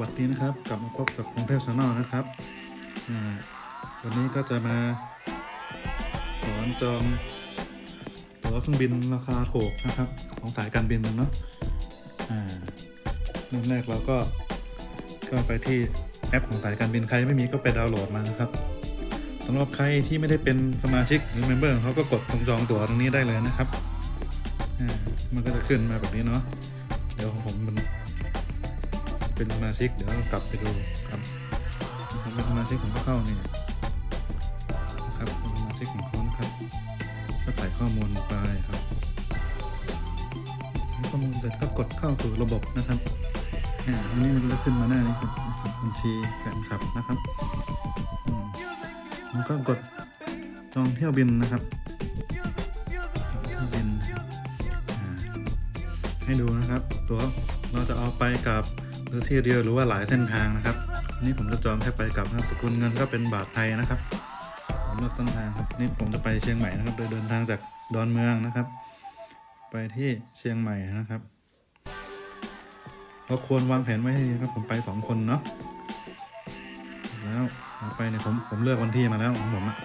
วัสดีนะครับ กลับมาพบกับกรุงเทพชาแนลนะครับวันนี้ก็จะมาสอนจองตั๋วเครื่องบินราคาถูกนะครับ ของสายการบินเนาะอ่าเริ่มแรกเราก็ก็ไปที่แอปของสายการบินใครไม่มีก็ไปดาวน์โหลดมานะครับสำหรับใครที่ไม่ได้เป็นสมาชิกหรือเมมเบอร์เขาก็กดตรงจองตั๋วตรงนี้ได้เลยนะครับอ่ามันก็จะขึ้นมาแบบนี้เนาะเดี๋ยวของผมมัน เป็นสมาชิกเดี๋ยวเรากลับไปดูครับผมเป็นสมาชิกผมก็เข้านี่นะครับเป็นสมาชิกของเขานะครับก็ใส่ข้อมูลไปครับใส่ข้อมูลเสร็จก็กดเข้าสู่ระบบนะครับอันนี้มันจะขึ้นมาหน้านี้ครับบัญชีแฟนคลับนะครับแล้วก็กดจองเที่ยวบินนะครับเที่ยวบินให้ดูนะครับ ตัวเราจะเอาไปกับ หรือที่เดียวหรือว่าหลายเส้นทางนะครับนี่ผมจะจองแค่ไปกลับนะครับสกุลเงินก็เป็นบาทไทยนะครับผมเลือกเส้นทางครับนี่ผมจะไปเชียงใหม่นะครับ โดยเดินทางจากดอนเมืองนะครับ ไปที่เชียงใหม่นะครับเราควรวางแผนไว้ให้ดีนะครับ ผมไปสองคนเนาะแล้วไปเนี่ยผมผมเลือกวันที่มาแล้วของผมอะ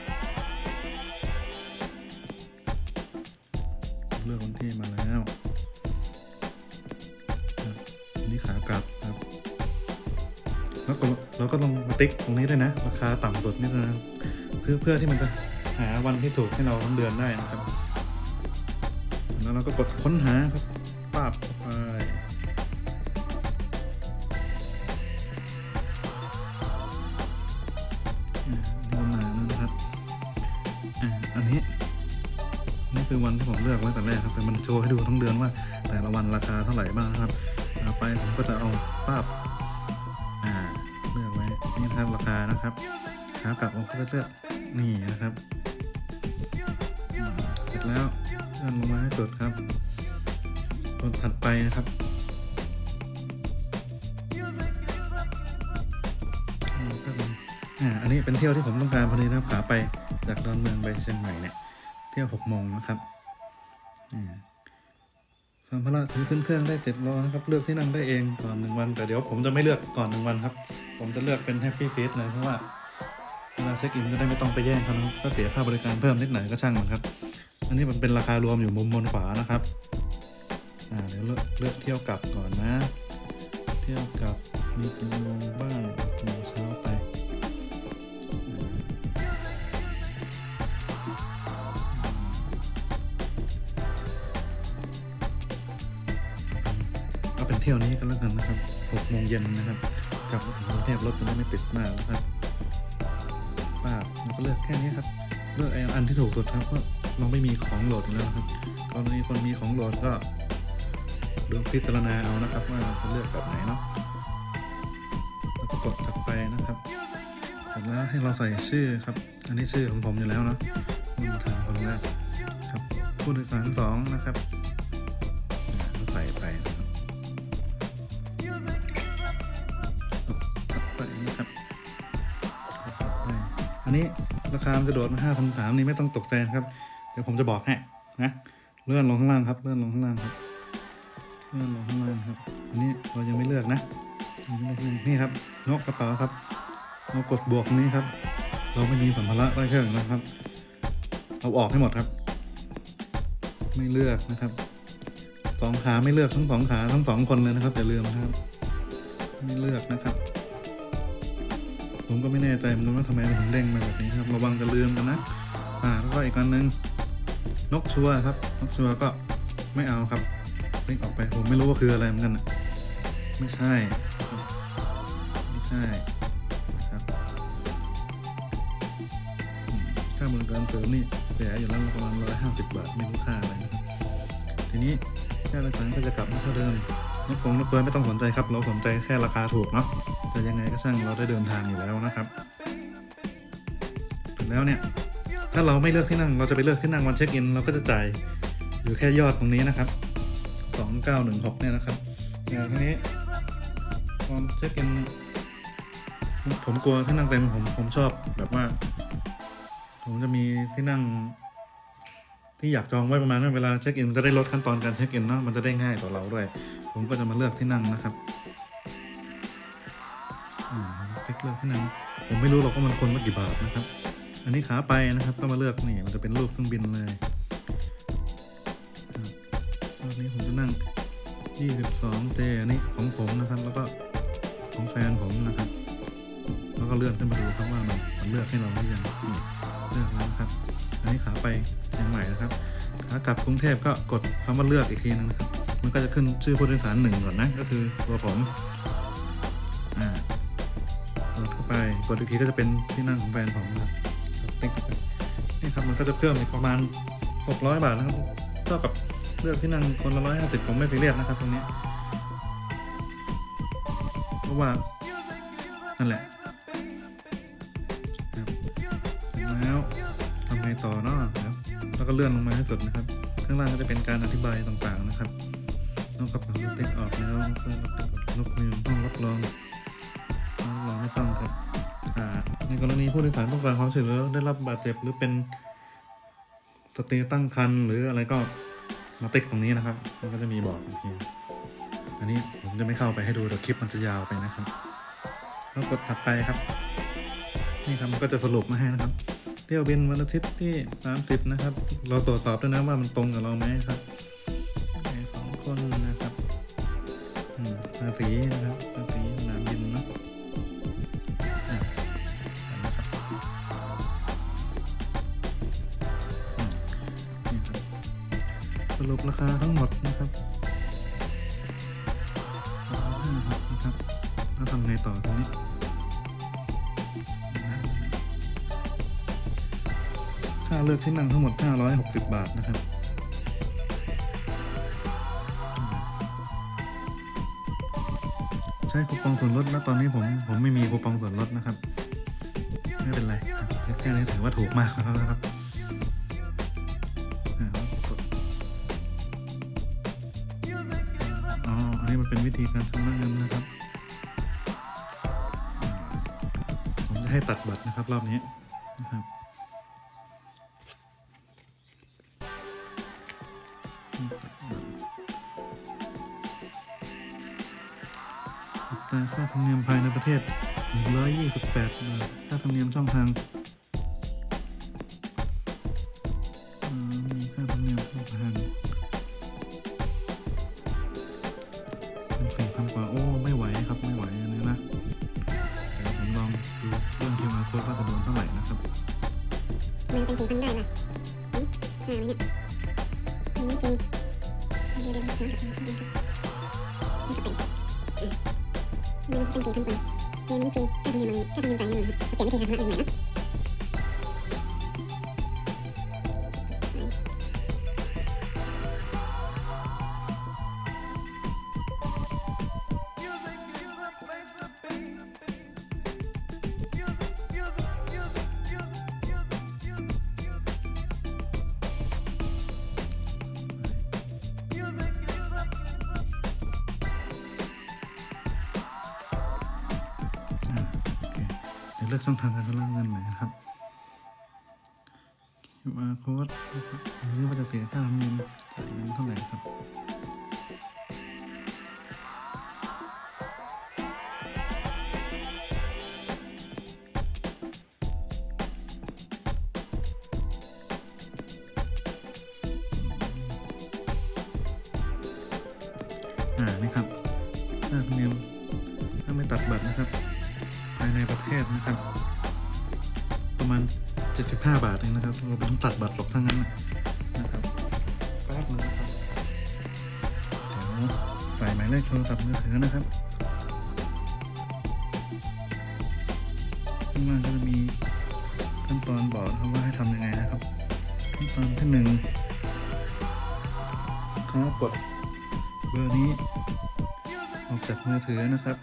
เลือกวันที่มาแล้วนนี้ขากลับ แล้วก็เราก็ลงมาติ๊กตรงนี้ด้วยนะ ราคาต่ำสุดนี่นะเพื่อเพื่อที่มันจะหาวันที่ถูกให้เราทั้งเดือนได้นะครับแล้วเราก็กดค้นหาครับป้าบไปอ่าเรามาแล้วนะครับอ่าอันนี้นี่คือวันที่ผมเลือกไว้แต่แรกครับแต่มันโชว์ให้ดูทั้งเดือนว่า แต่ละวันราคาเท่าไหร่บ้างนะครับ ไปผมก็จะเอาภาพอ่า นะครับราคานะครับขากลับผมก็จะเลือกนี่นะครับ เสร็จแล้วเลื่อนลงมาให้สุดครับคนถัดไปนะครับอันนี้เป็นเที่ยวที่ผมต้องการพอดีนะครับขาไปจากดอนเมืองไปเชียงใหม่เนี่ย เที่ยวหกโมงนะครับอ่า สัมภาระถือขึ้นเครื่องได้เจ็ดล้อนะครับ เลือกที่นั่งได้เองก่อนหนึ่งวัน แต่เดี๋ยวผมจะไม่เลือกก่อนหนึ่งวันครับ ผมจะเลือกเป็นแฮปปี้ซีทเลยเพราะว่าเวลาเช็คอินจะได้ไม่ต้องไปแย่งเขานะก็เสียค่าบริการเพิ่มนิดหน่อยก็ช่างมันครับ อันนี้มันเป็นราคารวมอยู่มุมบนขวานะครับอ่าเดี๋ยวเลือกเลือกเที่ยวกลับก่อนนะ เที่ยวกลับมีกี่โมงบ้างโมงเช้าไป เที่ยวนี้ก็แล้วกันนะครับ6โมงเย็นนะครับกลับมาถึงกรุงเทพรถจะได้ไม่ติดมากนะครับป้าเราก็เลือกแค่นี้ครับ เลือกไอ้อันที่ถูกสุดครับเพราะเราไม่มีของโหลดอยู่แล้วครับกรณีคนมีของโหลดก็ดูพิจารณาเอานะครับ ว่าจะเลือกแบบไหนเนาะแล้วก็กดถัดไปนะครับเสร็จแล้วให้เราใส่ชื่อครับ อันนี้ชื่อของผมอยู่แล้วเนาะนี่ทางคนแรกครับผู้โดยสารสองนะครับ อันนี้ราคามันจะโดดมาห้าพันสามนี่ไม่ต้องตกใจครับ เดี๋ยวผมจะบอกให้นะเลื่อนลงข้างล่างครับ เลื่อนลงข้างล่างครับ เลื่อนลงข้างล่างครับ อันนี้เรายังไม่เลือกนะนี่ครับนกกระเป๋าครับเรากดบวกนี้ครับ เราไม่มีสัมภาระใต้เครื่องนะครับ เอาออกให้หมดครับ ไม่เลือกนะครับสองขาไม่เลือกทั้งสองขาทั้งสองคนเลยนะครับอย่าลืมนะครับ ไม่เลือกนะครับ ผมก็ไม่แน่ใจเหมือนกันว่าทำไมมันถึงเด้งมาแบบนี้ครับ ระวังจะลืมกันนะ อ่าแล้วก็อีกอันหนึ่งนกชัวร์ครับ นกชัวร์ก็ไม่เอาครับเด้งออกไป ผมไม่รู้ว่าคืออะไรเหมือนกันนะไม่ใช่ ไม่ใช่ครับค่าบริการเสริมนี่เสียอยู่แล้วประมาณร้อยห้าสิบบาทไม่รู้ค่าอะไรนะครับ ทีนี้ค่าโดยสารก็จะกลับมาเท่าเดิม นกคงนกเฟิร์นไม่ต้องสนใจครับ เราสนใจแค่ราคาถูกเนาะแต่ยังไงก็ช่างเราได้เดินทางอยู่แล้วนะครับ ถึงแล้วเนี่ย ถ้าเราไม่เลือกที่นั่ง เราจะไปเลือกที่นั่งวันเช็คอิน เราก็จะจ่ายอยู่แค่ยอดตรงนี้นะครับ 2916 เนี่ยนะครับอย่างทีนี้ตอนเช็คอินผมกลัวที่นั่งเต็มผมผมชอบแบบว่า ผมจะมีที่นั่ง ที่อยากจองไว้ประมาณว่าเวลาเช็คอินมันจะได้ลดขั้นตอนการเช็คอินเนาะมันจะได้ง่ายต่อเราด้วย ผมก็จะมาเลือกที่นั่งนะครับเช็คเลือกที่นั่ง ผมไม่รู้หรอกว่ามันคนละกี่บาทนะครับ อันนี้ขาไปนะครับก็มาเลือกนี่มันจะเป็นรูปเครื่องบินเลยรับรอบนี้ผมจะนั่ง 22เจอันนี้ของผมนะครับ แล้วก็ของแฟนผมนะครับ แล้วก็เลื่อนขึ้นมาดูครับว่ามันเลือกให้เราหรือยังเลือกแล้วนะครับ อันนี้ขาไปเชียงใหม่นะครับขากลับกรุงเทพก็กดคำว่าเลือกอีกทีนึงนะครับ มันก็จะขึ้นชื่อผู้โดยสารหนึ่งก่อนนะ ก็คือตัวผมอ่ากดเข้าไปกดอีกทีก็จะเป็นที่นั่งของแฟนผมนะครับติ๊กนี่ครับมันก็จะเพิ่มอีกประมาณ 600 บาทนะครับเท่ากับเลือกที่นั่งคนละ150ผมไม่ซีเรียสนะครับตรงนี้ เพราะว่านั่นแหละแล้วทำไงต่อเนาะครับแล้วก็เลื่อนลงมาให้สุดนะครับ ข้างล่างก็จะเป็นการอธิบายต่างๆนะครับ นอกกระเป๋าเต็กออกแล้วก็ลบมือต้องรับรองรับรองไม่ต้องครับอ่าในกรณีผู้โดยสารต้องการความช่วยเหลือได้รับบาดเจ็บหรือเป็นสเตย์ตั้งครรภ์หรืออะไรก็มาติ๊กตรงนี้นะครับ มันก็จะมีบอกอีกทีอันนี้ผมจะไม่เข้าไปให้ดูเดี๋ยวคลิปมันจะยาวไปนะครับ แล้วกดถัดไปครับ นี่ครับมันก็จะสรุปมาให้นะครับ เที่ยวบินวันอาทิตย์ที่ 30 นะครับ เราตรวจสอบด้วยนะว่ามันตรงกับเราไหมครับ คนนะครับภาษีนะครับภาษีสนามบินเนาะสรุปราคาทั้งหมดนะครับสองห้าหกนะครับแล้วทำไงต่อตรงนี้ค่าเลือกที่นั่งทั้งหมด 560 บาทนะครับ ช้คูปองส่วนลดแล้วตอนนี้ผมผมไม่มีคูปองส่วนลดนะครับ ไม่เป็นไรแค่นี้ถือว่าถูกมากแล้วนะครับอ๋ออันนี้มันเป็นวิธีการชำระเงินนะครับ ผมจะให้ตัดบัตรนะครับรอบนี้นะครับ ตราค่าธรรมเนียมภายในประเทศ 128 บาท ค่าธรรมเนียมช่องทางมีค่าธรรมเนียมช่องทางเป็นสี่พันกว่า โอ้ ไม่ไหวครับ ไม่ไหวอันนี้นะเดี๋ยวผมลองดูเรื่อง QR code ว่าจะโดนเท่าไหร่นะครับ มันเป็นสี่พันได้ป่ะอืมห้าเนี่ยมันไม่ตีเดี๋ยวเดี๋ยวเดี๋ยวเดี๋ยวเดี๋ยวมันจะเป็น มันเป็นสี่พันกว่าเกมนี้ตีแค่ทำเงินมาแค่ทำเงินจ่ายเงินครับเปลี่ยนวิธีการชำระเงินใหม่นะ เลือกช่องทางการชำระเงินใหม่นะครับ QR code นะครับหรือว่าจะเสียค่าธรรมเนียมจ่ายเงินเท่าไหร่ครับอ่านี่ครับค่าธรรมเนียมถ้าไม่ตัดบัตรนะครับ ในประเทศนะครับ ประมาณ 75 บาทเองนะครับเราต้องตัดบัตรหรอกทั้งนั้นนะครับแป๊บนึงนะครับเดี๋ยวใส่หมายเลขโทรศัพท์มือถือนะครับข้างล่างก็จะมีขั้นตอนบอกครับว่าให้ทำยังไงนะครับขั้นตอนที่หนึ่งครับกดเบอร์นี้ออกจากมือถือนะครับ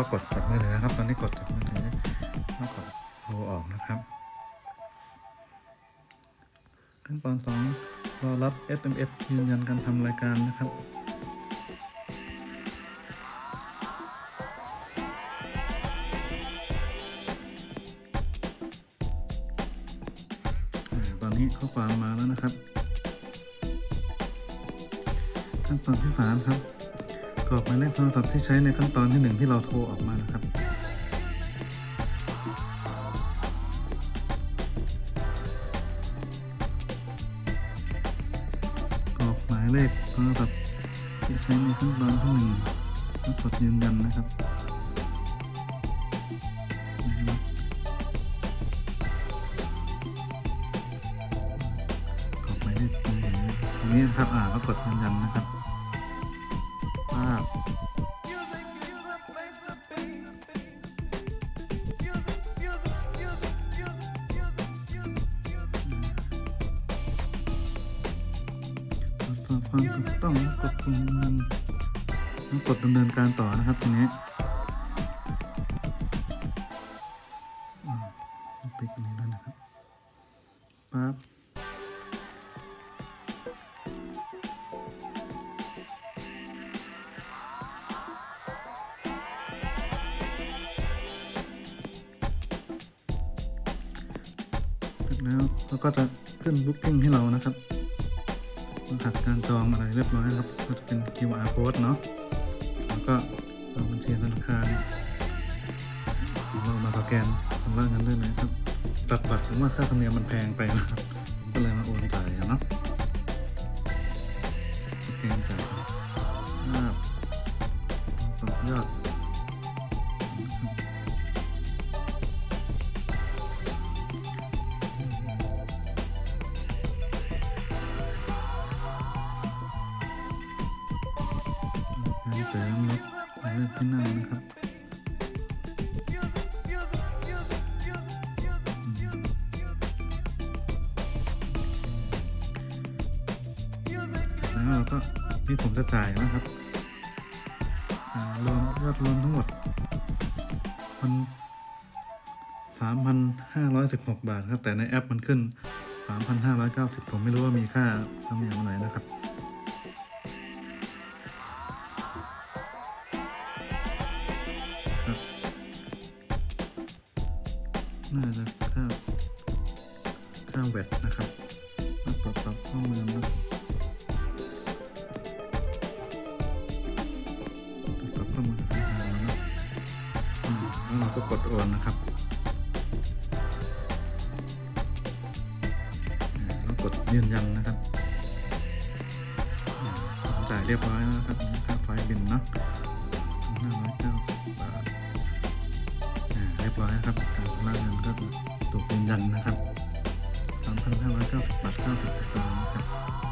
ก็กดกดมือถือนะครับ ตอนนี้กดกดมือถือต้องกดโดูออกนะครับ ขั้นตอนสองรอรับ SMS ยืนยันการทำรายการนะครับตอนนี้ข้อความมาแล้วนะครับ ขั้นตอนที่สามครับ กรอกหมายเลขโทรศัพท์ที่ใช้ในขั้นตอนที่หนึ่งที่เราโทรออกมานะครับกรอกหมายเลขโทรศัพท์ที่ใช้ในขั้นตอนที่หนึ่งแล้วกดยืนยันนะครับกรอกหมายเลขตรงนี้ตรงนี้นะครับอ่าแล้วกดยืนยันนะครับ ความถูกต้องแล้วกดตรงนั้นกดดำเนินการต่อนะครับทีนี้ติ๊กอันนี้ด้วยนะครับปั๊บเสร็จแล้วเราก็จะขึ้น Booking ให้เรานะครับ รหัสการจองอะไรเรียบร้อยนะครับ ก็จะเป็น QR code เนาะแล้วก็เอาบัญชีธนาคารของเรามาสแกนชำระเงินได้เลยครับตัดบัตรผมว่าค่าธรรมเนียมมันแพงไปนะครับ ก็เลยมาโอนจ่ายเนาะสแกนจ่าย แล้วเราก็ที่ผมจะจ่ายนะครับรวมยอดรวมทั้งหมดมันสามพันห้าร้อยสิบหกบาทครับ แต่ในแอปมันขึ้นสามพันห้าร้อยเก้าสิบผมไม่รู้ว่ามีค่าธรรมเนียมอะไรนะครับ น่าจะค่าค่าแวดนะครับมาตรวจสอบข้อมูลนะตรวจสอบข้อมูลอาหารนะอืมแล้วเราก็กดโอนนะครับอ่าแล้วกดยืนยันนะครับอ่าผมจ่ายเรียบร้อยแล้วนะครับค่าไฟบินเนาะห้าร้อยเก้าสิบบาท ร้อยนะครับการร่างเงินก็ตกเป็นยันนะครับสามพันห้าร้อยเก้าสิบบาทเก้าสิบสตางค์นะครับ